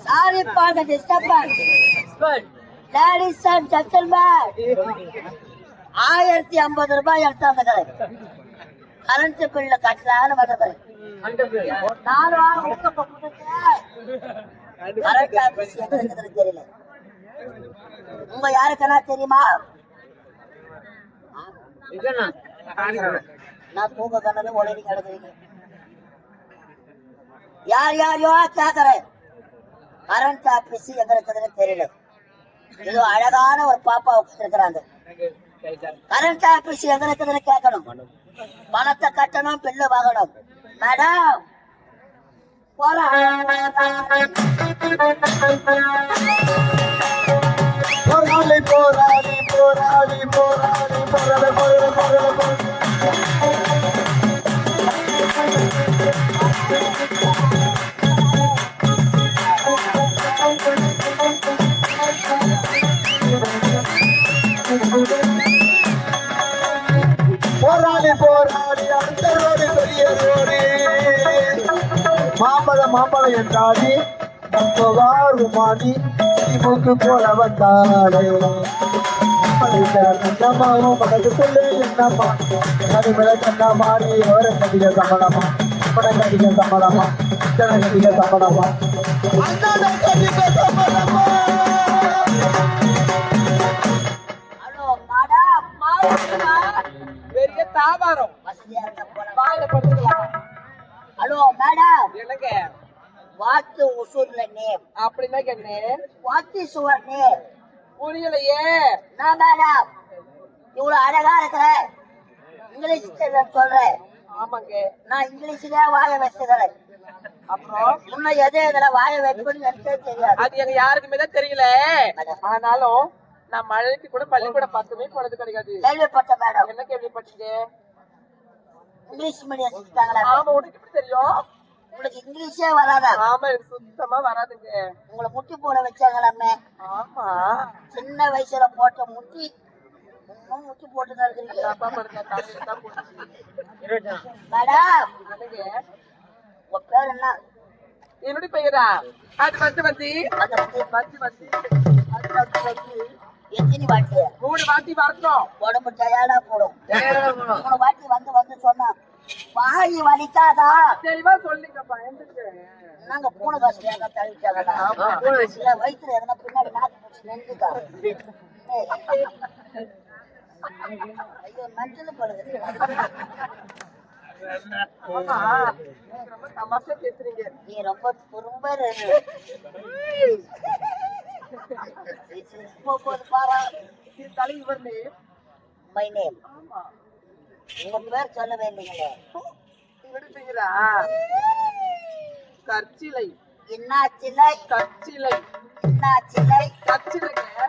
Sorry for the disturbance. Ladies and gentlemen, ஆயிரத்தி ஐம்பது ரூபாய் எடுத்தாங்க கரண்ட் பில்ல கட்டலான்னு வந்தது நானும் உங்க கரண்ட் ஆபீஸ் எங்க இருக்குதுன்னு தெரியல. உங்க யாருக்கென்னா தெரியுமா? நான் தூங்க கண்ணது உடனே கிடக்குறீங்க யார் யாரையோ கேக்குறேன் கரண்ட் ஆபீஸ் எங்க இருக்குதுன்னு தெரியல. ஏதோ அழகான ஒரு பாப்பா உட்காந்துருக்கிறாங்க கரண்ட் ஆபீஸ் எங்க இருக்குதுன்னு கேட்கணும். பணத்தை கட்டணும் பில்லு வாங்கணும். மேடம் போராளி போராளி போராளி போராளி போராள போராள போராள போராளி போராளி அடுத்த மாம்பழ மாம்பழம் என்றாதி வாருமாடி திமுக்கு போல வந்தாரே கண்ணமாவும் மனதுக்குள்ளே என்னம்மா நடுமலை கண்ணமாடி அவர கடிக சம்பளமா பட கடிக சம்பளமா இத்தனை கடிக சம்பளமா கடிக சம்பளமா பெரிய தாவாரம் ஹலோ மேடம். எனக்கு வாட் உசூர்ல நேம் அப்படின்னா வாட் இஸ் யுவர் நேம் புரியலையே. நான் மேடம்? இவ்வளவு அழகா இருக்கிற இங்கிலீஷ் சொல்றேன். ஆமாங்க. நான் இங்கிலீஷ்லயே வாய வச்சுக்கிறேன். அப்புறம்? இன்னும் எது இதுல வாய வைக்கணும்னு எனக்கே தெரியாது. அது எங்க யாருக்குமே தான் தெரியல. ஆனாலும் நான் மழைக்கு கூட பள்ளிக்கூடம் பக்கமே போனது கிடையாது. கேள்விப்பட்ட மேடம். என்ன கேள்விப்பட்டீங்க? இங்கிலீஷ் மீடியம் செஞ்சுட்டாங்களா ஆமா உனக்கு எப்படி தெரியும்? உங்களுக்கு இங்கிலீஷே வராதா? ஆமா சுத்தமா வராதுங்க. உங்களை முட்டி போட வச்சாங்களாமே. ஆமா. சின்ன வயசுல போட்ட முட்டி இன்னும் முட்டி போட்டுதான் இருக்கிறீங்க. மேடம். உங்க பேர் என்ன? என்னுடைய பெயரா? அது வந்து வந்து அந்த வந்து வந்து வந்து அது வந்து வந்து எத்தனை வாட்டி? மூணு வாட்டி வரணும் உடம்பு டயர்டா போடும். மூணு வாட்டி வந்து வந்து சொன்னா வாய் வலிக்காதா? தெளிவா நாங்க பூனை காசு ஏதா தள்ளிட்டாங்கடா? வயிற்றுல எதனா பின்னாடி நாக்கு ஐயோ நஞ்சல் படுது நீங்க ரொம்ப நீ ரொம்ப துரும்ப போது பாரா இவர் name. மை நேம் உங்க பேர் சொல்ல வேண்டியங்களே பெயரா கற்சிலை. என்ன சிலை கற்சிலை. என்ன சிலை கற்சிலைங்க.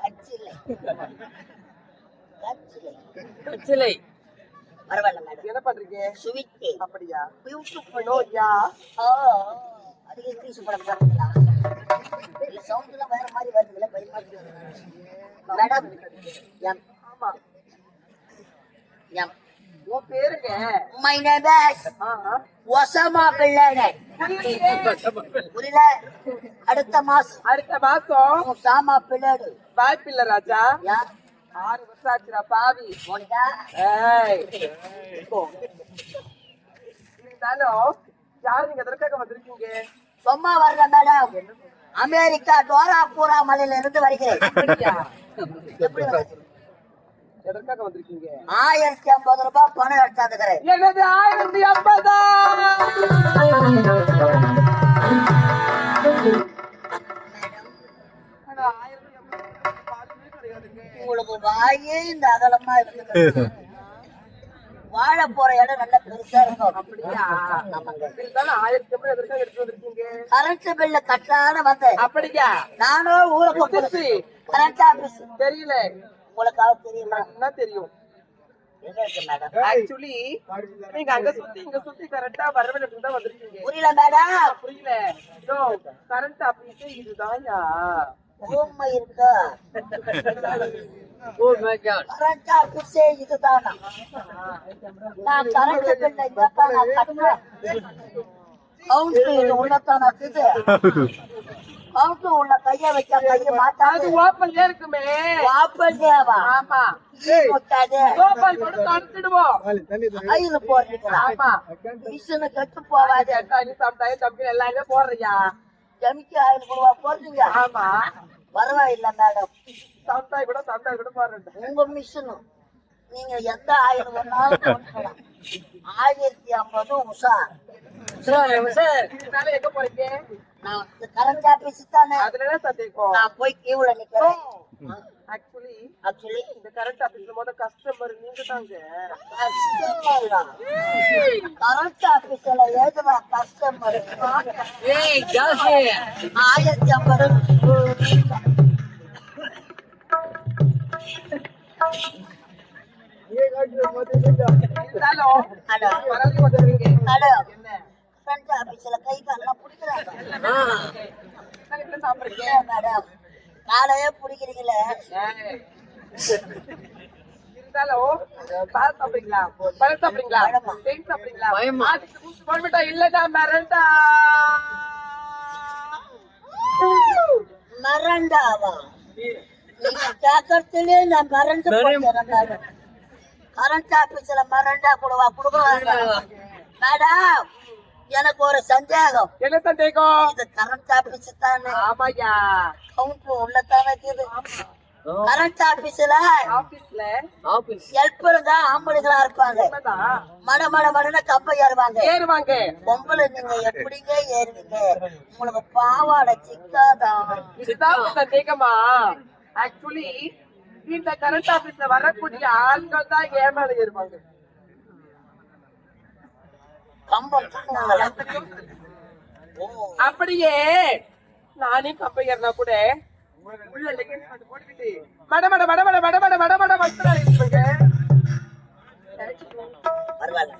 கற்சிலை. கச்சிலை கற்சிலை. பரவாயில்ல மேடம் என்ன பண்றீங்க? சுவிட்டி அப்படியா? பியூட்டிஃபுல் ஓ யா? ஓ அது இங்கிலீஷ் படம் பாருங்களா மேடம்? எம். ஆமா. எம். உன் பேருங்க. மை நேபர்ஸ் அடுத்த மாசம். அடுத்த மாசம். சாமா பிள்ளைடு. பாய் பிள்ளை ராஜா ஆறு வருஷம் ஆச்சுடா பாவி. இருந்தாலும் யாரு நீங்க எதற்காக வந்திருக்கீங்க சும்மா வரல மேடம். அமெரிக்கா டோரா பூரா மலையில இருந்து வருகிறேன் அப்படியா? எப்படி வருது? எதற்காக வந்திருக்கீங்க ஆயிரத்தி ஐம்பது ரூபாய் பணம் எடுத்தாந்துக்கிறேன் எனது ஆயிரத்தி ஐம்பதா. உங்களுக்கு வாயே இந்த அகலமா இருக்குது வாழ போற இடம் நல்ல பெருசா இருக்கும். கரண்ட் பில்லு கட்டலான்னு வந்தேன். அப்படியா? நானும் புதுசு. கரண்ட் ஆபீஸ் தெரியல. உங்களுக்காக தெரியுமா? என்ன தெரியும் ஆக்சுவலி நீங்க அங்க சுத்தி இங்க சுத்தி கரெக்டா வரவேல தான் வந்திருக்கீங்க. புரியல மேடம் புரியல. Current office இதுதான்யா. ஓம்மை இருக்கா? Oh கரண்டா புசே இதுதானா? நான் கரண்ட் பின்ன இதப்பா நான் கட்டுறேன் கவுண்ட் இது உள்ளத்தானா இது? கவுண்ட் உள்ள கைய வைக்க கைய மாட்டா அது ஓப்பன்ல இருக்குமே. ஓப்பன்லயாவா ஆமா. போடுறீங்களா மிஷினு கட்டு போவாது எல்லாருமே போடுறியா? ஜமிக்கு ஆயிரம் ரூபா போடுறீங்க ஆமா. பரவாயில்ல மேடம் சாப்பிட்டாய் கூட சாப்பிட்டாய் கூட போடுறேன் உங்க மிஷினு நீங்க எந்த ஆயிரம் வேணாலும் ஆயிரத்தி ஐம்பது உஷா இதனால எங்க போறீங்க? நான் கரண்ட் ஆபீஸ் தானே. அதுல சந்தேகம் நான் போய் கீவுல நிக்கிறேன். ஆக்சுவலி ஆக்சுவலி இந்த கரண்ட் ஆபீஸ்ல மொத கஸ்டமர் நீங்க தாங்க கரண்ட் ஆபீஸ்ல ஏதுவா கஸ்டமர் ஆயிரத்தி ஐம்பது ஹலோ. ஹலோ. என்ன? கரண்ட் ஆபீஸ்ல கை காலெல்லாம் பிடிக்கிறாங்க சாப்பிடுறீங்க? மேடம்? காலையே பிடிக்கிறீங்கள. மரண்டாவா? நீங்க கேட்கறதுலயே நான் மறந்து கரண்ட் ஆபீஸ்ல மரண்டா கொடுவா கொடுக்க மேடம் எனக்கு ஒரு சந்தேகம். என்ன சந்தேகம்? இது கரண்ட் ஆபீஸ் தானே. ஆமாய்யா. கவுண்டர் உள்ள தானே இருக்குது. கரண்ட் ஆபீஸ்ல? ஆபீஸ்ல ஹெல்ப்பருங்க ஆம்பளைங்களா இருப்பாங்க. மட மட மடன்னு கப்ப ஏறுவாங்க. ஏறுவாங்க. பொம்பளை நீங்க எப்படிங்க ஏறுவீங்க? உங்களுக்கு பாவாடை சிக்காதான் இதுதான் சந்தேகமா? ஆக்சுவலி இந்த கரண்ட் ஆபீஸ்ல வரக்கூடிய ஆண்கள் தான் ஏமால ஏறுவாங்க. அப்படியே நானே கம்பை ஏறினா கூட மடமட மடமட மடமட மடமட பரவாயில்ல.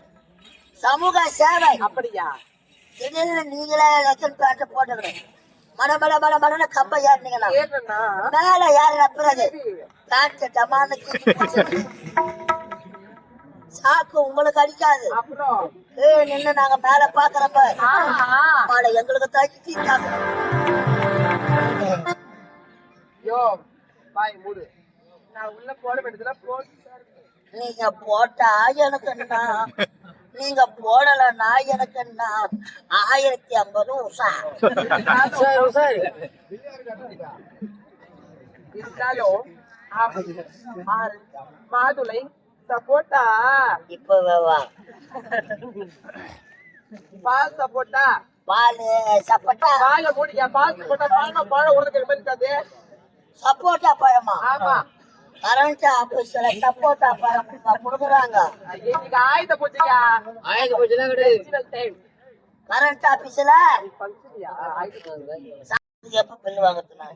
சமூக சேவை. அப்படியா? திடீர்னு நீங்களே லெசன் காட்ட போட்டுக்கிட்டு மடமட மடமடன்னு கம்ப ஏறினீங்கன்னா மேல யாரு நப்புறது காட்டு சாக்கு உங்களுக்கு அடிக்காது. நின்னு நாங்க மேல பாக்குறப்ப ஆஹா. மாலை எங்களுக்கு தாக்கி தீட்டாங்க யோ பாய் மூடு. நான் உள்ள போட வேண்டியதுல போட்டு நீங்க போட்டா எனக்கு என்ன? நீங்க போடலன்னா எனக்கு என்ன? ஆயிரத்தி ஐம்பது உஷா இருந்தாலும் மாதுளை சப்போட்டா இப்ப வா பால் சப்போட்டா பால் சப்போட்டா பால மூடியா பால் சப்போட்டா பால் பழம் உடனே இருக்காது சப்போட்டா பழமா ஆமா கரண்ட் ஆபீஸ்ல சப்போட்டா பழம் கொடுக்குறாங்க இன்னைக்கு ஆயுத பூஜையா ஆயுத பூஜை கிடையாது டைம் கரண்ட் ஆபீஸ்ல எப்ப பில்லு வாங்குறதுனால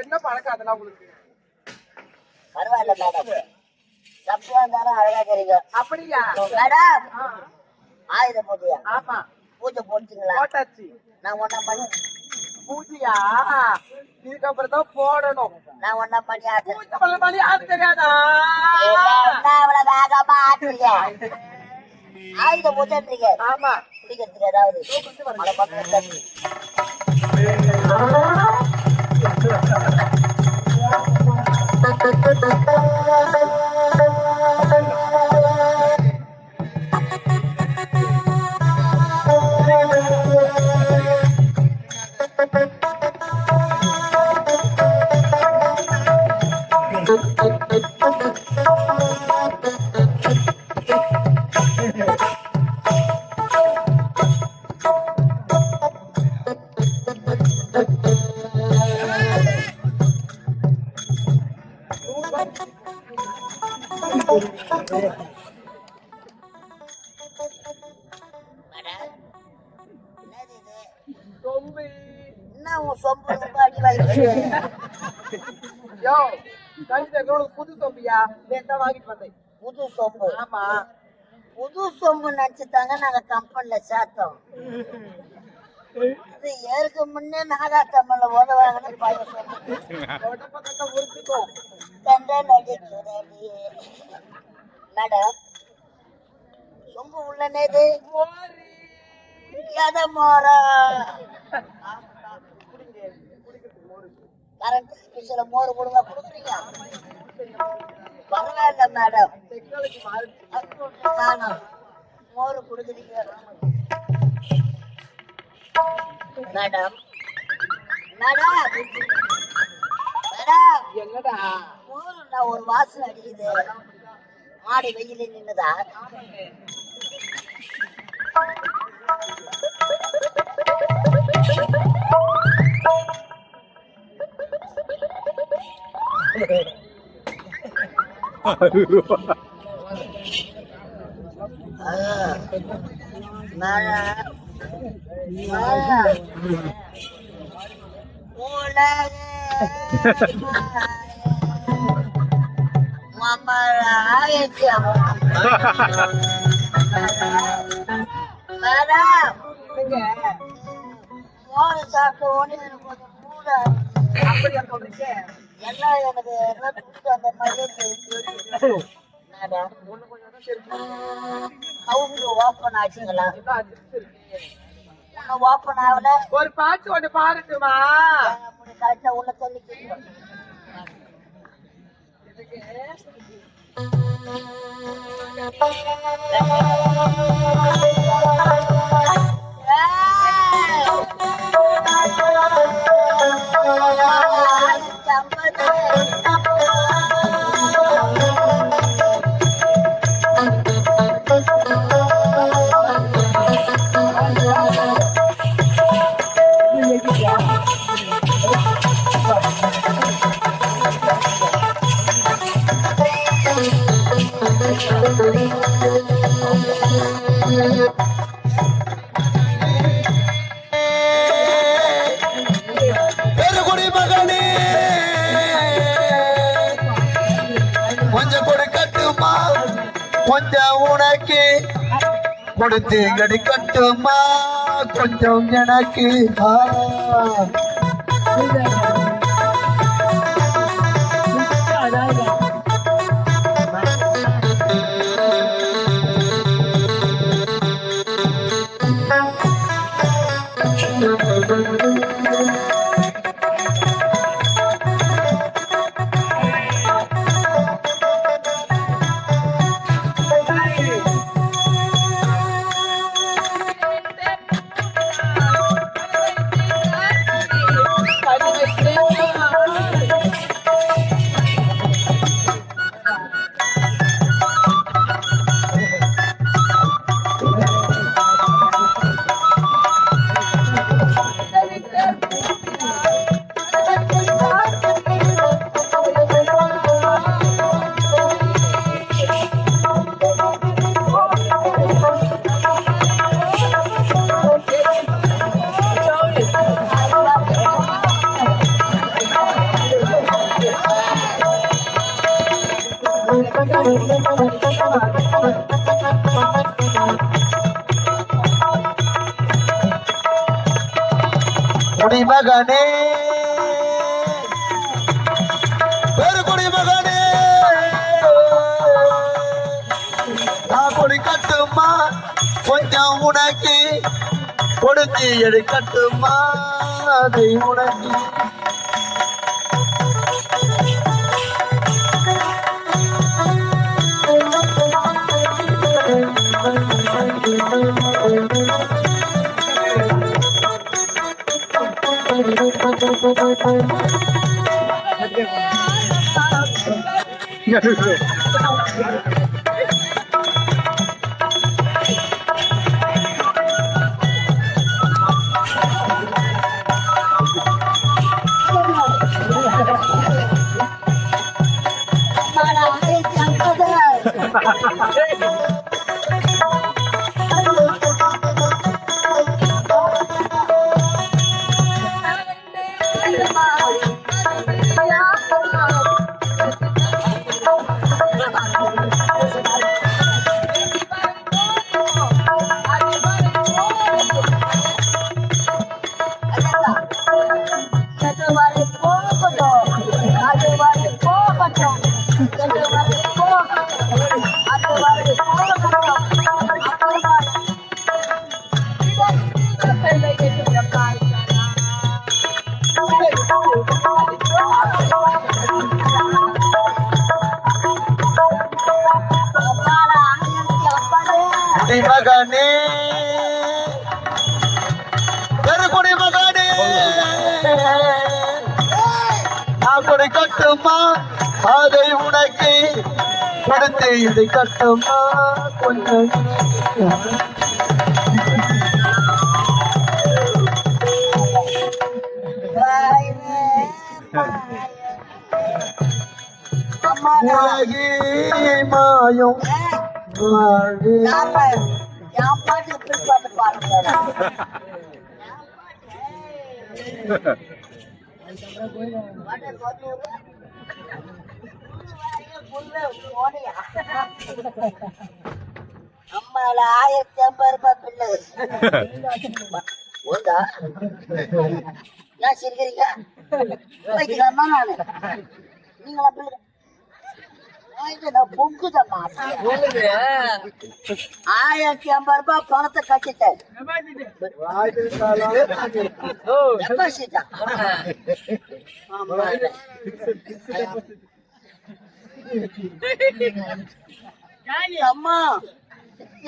என்ன பழக்கம் அதெல்லாம் உங்களுக்கு? பரவாயில்ல மேடம் இருந்தாலும் அழகா தெரியுங்க. அப்படியா? மேடம் ஆயுத பூஜையா? ஆமா. பூஜை போட்டீங்களா போட்டாச்சு. நான் ஒன்னா பண்ணி பூஜையா? இதுக்கப்புறம் தான் போடணும். நான் ஒன்னா பண்ணி ஆட்டுறேன். பூஜை பண்ண மாதிரி யாருக்கு தெரியாதா? அவ்வளவு வேகமா ஆட்டுறீங்க ஆயுதம் போச்சேன்றீங்க ஆமா. குடிக்கிறதுக்கு ஏதாவது. மலை பக்கம் தண்ணி. Thank you. புது சொம்பியா வாங்கிட்டு வந்தேன் புது சொம்பு ஆமா புது சொம்பு நினைச்சுட்டாங்க நாங்க கம்பெனில சேர்த்தோம் இது? ஏற்கு முன்னே நாகா தமிழ்ல உதவாங்கன்னு பையன் சொன்னோம் கண்ட நடிக்கிறது மேடம் சொம்பு உள்ள நேது எத மோர. கரண்ட் ஆபீஸ்ல மோர் கொடுங்க கொடுக்குறீங்க பரவாயில்ல மேடம். காணும் மோர் கொடுக்குறீங்க. Madam madam. மேடம். என்னடா? நான் ஒரு வாசனை அடிக்குது. மாடி வெயில நின்னுதா? உலக. எல்லாம் எனக்கு எல்லாம் துட்டு அந்த மாதிரி மேடம் ஓப்பன் ஆச்சுங்களா இருக்கு. ஓப்பன் ஆகல ஒரு பாட்டு ஒண்ணு பாருட்டுமா உள்ள சொல்லிக்கிறோம் பெருகுடி கொடுத்து கிடைக்கட்டுமா? கொஞ்சம் எனக்கு குடிமகனே. பெரு குடிமகனே. நான் கொடுக்கட்டுமா கொஞ்சம் உனக்கு. கொடுத்து எடுக்கட்டுமா அதை உனக்கு. Malah, eh, 这个 மகனே. ஒரு மகனே. நான் கொடை கட்டுமா? அதை உனக்கு கொடுத்து இதை கட்டுமா? கொஞ்சம் உலகே மாயம் வாழ்வு. அம்மால ஆயிரத்தி ஐம்பது ரூபாய் உண்டா ஏன் சிரிக்கிறீங்க? நீங்களா நான். பொங்குதம்மா. ஆயிரத்தி ஐம்பது ரூபாய் பணத்தை கட்டிட்டேன். அம்மா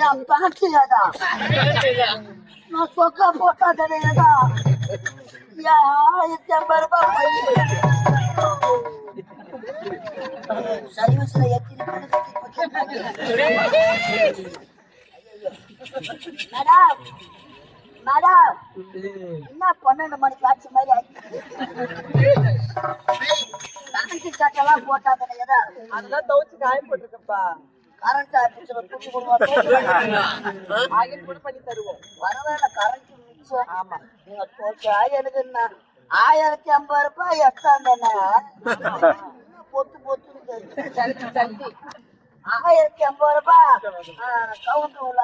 என் பாக்கியதா நான் சொக்கா போட்டா கிடையாதா என் ஆயிரத்தி ஐம்பது ரூபாய் சர்வீஸ்ல எத்தனை மேடம் மேடம் என்ன பன்னெண்டு மணிக்கு ஆச்சு மாதிரி பேங்க் கட்டெல்லாம் போட்டா கிடையாதா அதெல்லாம் துவைச்சு காய போட்டிருக்கப்பா கரண்ட் ஆபீஸ்ல கூட பண்ணி தருவோம் வரவேல கரண்ட் ஆமா. நீங்க போச்சா எனக்கு ஆயிரத்தி ஐம்பது ரூபாய் எட்டாந்தேன்னா பொத்து பொத்து ஆயிரத்தி ஐம்பது ரூபாய். கவுண்டர் உள்ள.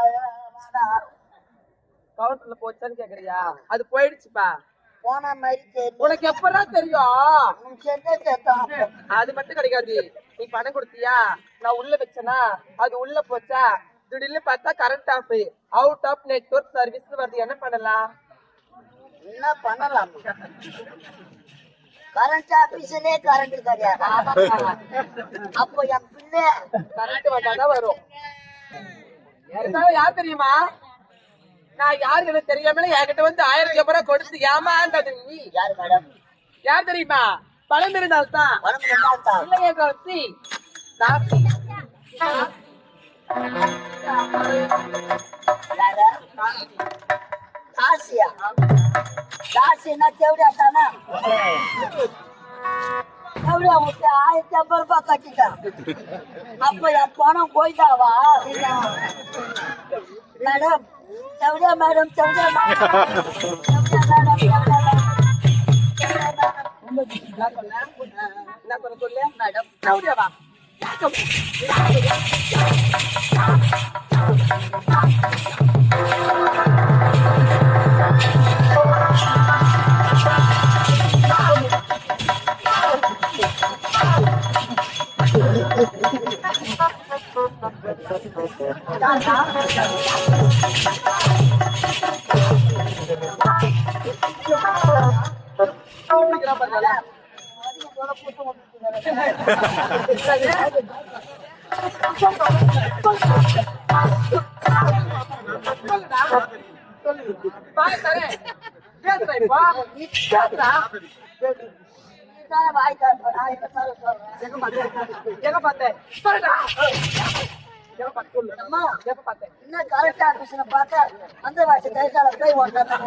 கவுண்டர்ல போச்சான்னு கேக்குறியா? அது போயிடுச்சுப்பா. போன மாதிரி தெரியும். உனக்கு எப்பதான் தெரியும்? அது மட்டும் கிடைக்காது. நீ பணம் கொடுத்தியா? நான் உள்ள வச்சனா? அது உள்ள போச்சா? திடீர்னு பார்த்தா current off out of network service வருது. என்ன பண்ணலாம்? என்ன பண்ணலாம்? கரண்ட் ஆபீஸ்லயே கரண்ட் கிடையாது. அப்போ என் பிள்ளை கரண்ட் வந்தாதான் வரும். யார் தெரியுமா? நான் யாருக்கு எனக்கு தெரியாமல என்கிட்ட வந்து ஆயிரத்தி ரூபாய் கொடுத்து ஏமாந்தது நீ. யாரு மேடம்? யார் தெரியுமா? பணம் இருந்தால் தான் பணம் ரெண்டாந்தா இல்லையே கௌசி யாரு காசியா? காசின்னா தேவடியா தானே தேவடியா விட்டு ஆயிரத்தி ஐம்பது ரூபாய் கட்டிட்டான் அப்ப என் பணம் போயிட்டாவா மேடம் தேவடியா மேடம் தேவடியா மேடம் தேவடியா மேடம் என்ன பண்ண மேடம் சௌரியவா பாய் தரேன் பேசுறா இன்னும் ஆபீஸ்ல பார்த்தா அந்த வாசி தைக்கால போய் ஓட்டாங்க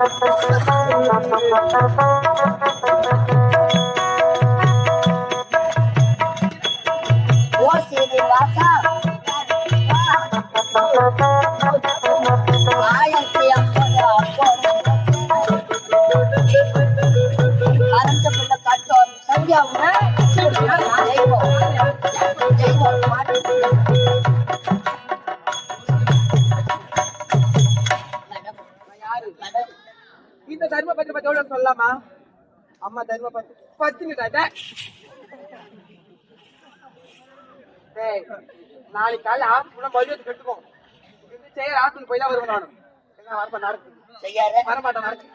ஆயிரத்தி ஐம்பது ரூபாய் போட்டா ஓ டேய் நாளைக்கு காலைல ஆஸ்பத்திரி மறுபடியும் கட்டுக்கும் இது செய்யற ஆஸ்பத்திரி போய் தான் வருவேன் நானும் வரப்ப நடக்குது செய்யாத. வரமாட்டேன் நடக்கு.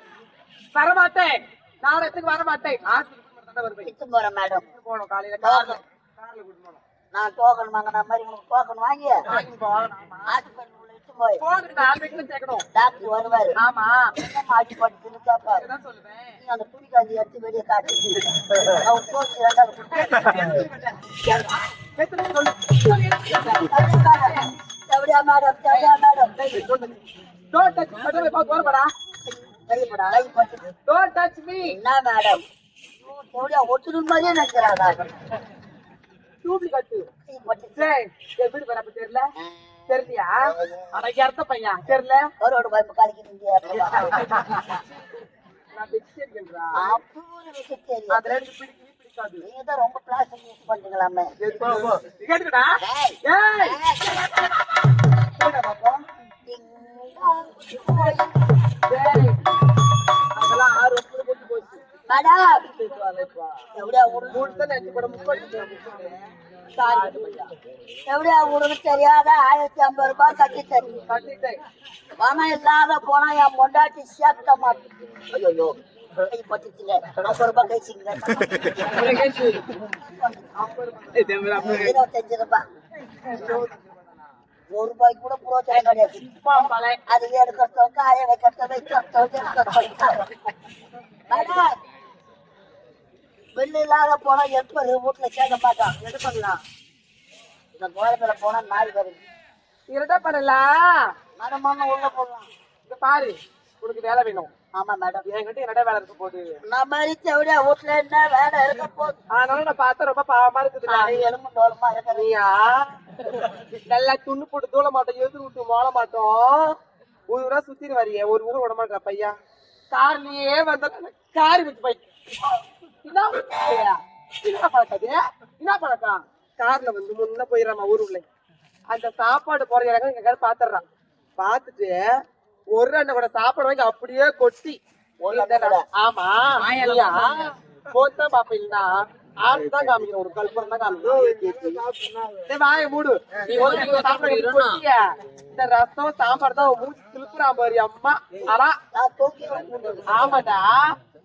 வரமாட்டேன். நாடகத்துக்கு வரமாட்டேன். ஆஸ்பத்திரி வருவேன். போறேன் மேடம். போகணும் காலையில கார்ல கார்ல கூட்டு போகணும். நான் டோக்கன் வாங்கின மாதிரி உங்களுக்கு டோக்கன் வாங்கி. வாங்கி போய். டாக்டர் வருவாரு. ஆமா. அடிப்பட்டு திருத்தாப்பாரு இதுதான் சொல்லுவேன்? நீ அந்த காஞ்சி எடுத்து வெளியே காட்டு. அவன் சொல்லு எப்படியா மேடம்? எப்படியா மேடம்? டோன்ட் டச் பட்டவே பாத்து வரப்படா கைப்படா கைப்பட்டு டோன்ட் டச் மீ என்ன மேடம்? எப்படியா ஒட்டுணும் மாதிரியே நினைக்கிறாடா டூப்ளிகேட் கைப்பட்டு சரி என் வீடு வரப்ப தெரியல. தெரியலையா அட இடத்த பையன். தெரியல. ஒரு விஷயம் தெரியும் அது ரெண்டு பிடிக்கவே பிடிக்காது. நீங்க தான் ரொம்ப பிளாஸ்டிக் யூஸ் பண்றீங்களாமே கேட்டுக்கடா. அதெல்லாம் ஆறு வருஷத்துல கொண்டு போச்சு. மேடம். எப்படியா விடு மூணு தான் கூட பையா எப்படியா உனக்கு தெரியாத ஆயிரத்தி ஐம்பது ரூபாய் கட்டி தரீங்க கட்டிட்டேன் பணம் இல்லாத போனா என் பொண்டாட்டி சேர்க்க மாட்டேன். ஐயோ இருபத்தஞ்சு ரூபாய். ஒரு ரூபாய்க்கு கூட புரோஜனம் கிடையாது. அது எடுக்கிறதும் காய வைக்கிறதும் மேடம் பில்லு இல்லாத போனா எப்ப வீட்டுல சேர்க்க மாட்டான் எடுக்கலாம் இந்த கோலத்துல போனா நாய் வருது இரட்டா பண்ணலாம் மனமான உள்ள போடலாம். இங்க பாரு உனக்கு வேலை வேணும். ஆமா மேடம் என்கிட்ட என்னடா வேலை இருக்க போகுது? நம்ம எப்படியா வீட்டுல என்ன வேலை இருக்க போகுது? அதனால நான் பார்த்தா ரொம்ப பாவமா இருக்குதுடா அது எலும்பு தோலமா இருக்கிறது நீயா? நல்லா துண்ணு போட்டு தூள மாட்டோம் எதிர் விட்டு மோள மாட்டோம். ஒரு ஊரா சுத்திட்டு வரியே ஒரு ஊரை விட மாட்டா பையா. கார்லயே வந்தா கார் வச்சு போய். என்ன பையா? என்ன பழக்கம்? கார்ல வந்து முன்ன போயிடறாமா ஊருக்குள்ள அந்த சாப்பாடு போற இடம் எங்க பாத்துறான் பாத்துட்டு ஒரு ரெண்டு கூட சாப்பாடு வாங்கி அப்படியே கொட்டி ஆமா? போத்தா பாப்பீங்களா ஆறுதான் காமிக்கிறேன் ஒரு கல்புரம் தான் காமிக்கிறேன் வாயை மூடு. இந்த ரசம் சாம்பார் தான் மூஞ்சி திருப்புறான் பாரு அம்மா. ஆனா ஆமாடா.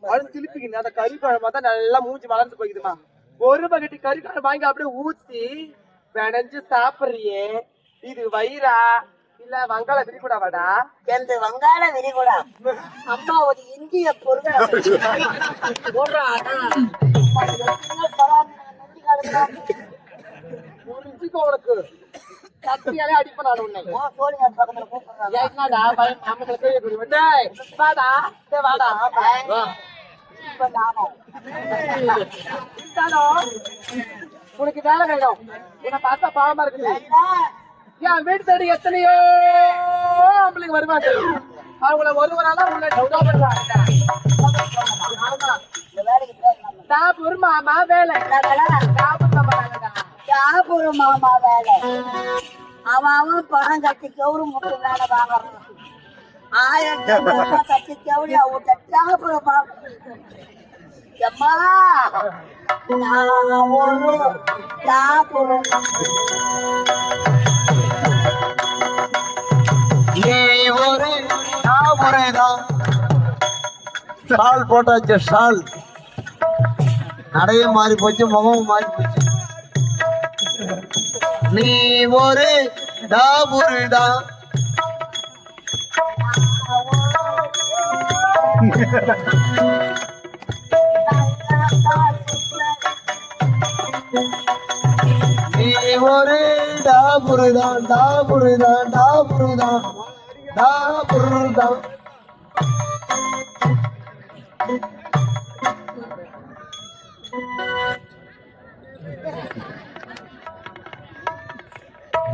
அவளும் திருப்பிக்கிங்க அந்த கறி குழம்பு தான் நல்லா மூஞ்சி மலர்ந்து போய்க்குதுமா. ஒரு பக்கெட்டு கறி குழம்பு வாங்கி அப்படியே ஊத்தி பிணைஞ்சு சாப்பிடுறியே. இது வயிறா? இல்ல வங்காள விரிகுடாவாடா? எனது வங்காள விரிகுடா? அம்மா ஒரு இந்திய பொருள் உனக்கு. கத்தியாலே அடிப்பேன் நான் உன்னை. என்னடா பயம்? மாமங்களுக்கு வாடா. வாடா. இந்தாடா. உனக்கு வேலை வேணும் உன்னை பார்த்தா பாவமா இருக்குது என் வீட்டு தேடி எத்தனையோ ஆம்பளைங்க வருவாங்க அவங்கள ஒருவரால உன்னை டவுட்டா பண்ணுவாங்க ஆமா மாமா வேலை டாபூர் மாமா வேலைடா சாப்பிடும் மாமா வேலை அவன் அவன் பணம் கட்டி கவுரு முட்டு வேலை வாங்குறான் ஆயிரத்தி ஐம்பது கட்டி கவுரி அவட்ட சாப்பிடும் மாமா எம்மா நான் ஒரு சாப்பிடும் நீ ஒரு தாமரைதான் ஷால் போட்டாச்சு ஷால் நடையும் மாறி போச்சு முகமும் மாறி போச்சு. நீ ஒரு தாபுரிதான் நீ ஒரு டாபுருதான் டாபுருதான் டாபுருதான். டாபுருதான்.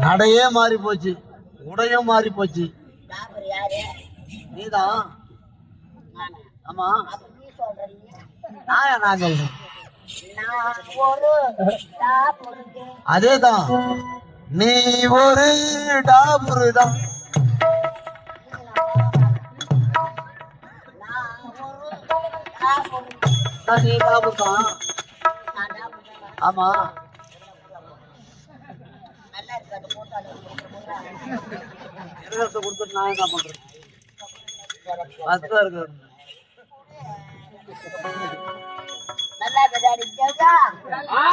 நடையே மாறி போச்சு உடையும் மாறி போச்சு நீதான்? ஆமா. நீ சொல்றீங்க நான் நான் சொல்றேன். அதேதான். நீ ஒரு டாபுரு தான் நான் நீ டாபுர் தான் ஆமா கொடுத்துட்டு நான் என்ன பண்றேன் அதுதான் இருக்கு நல்லா இருக்காது கேட்டா ஆ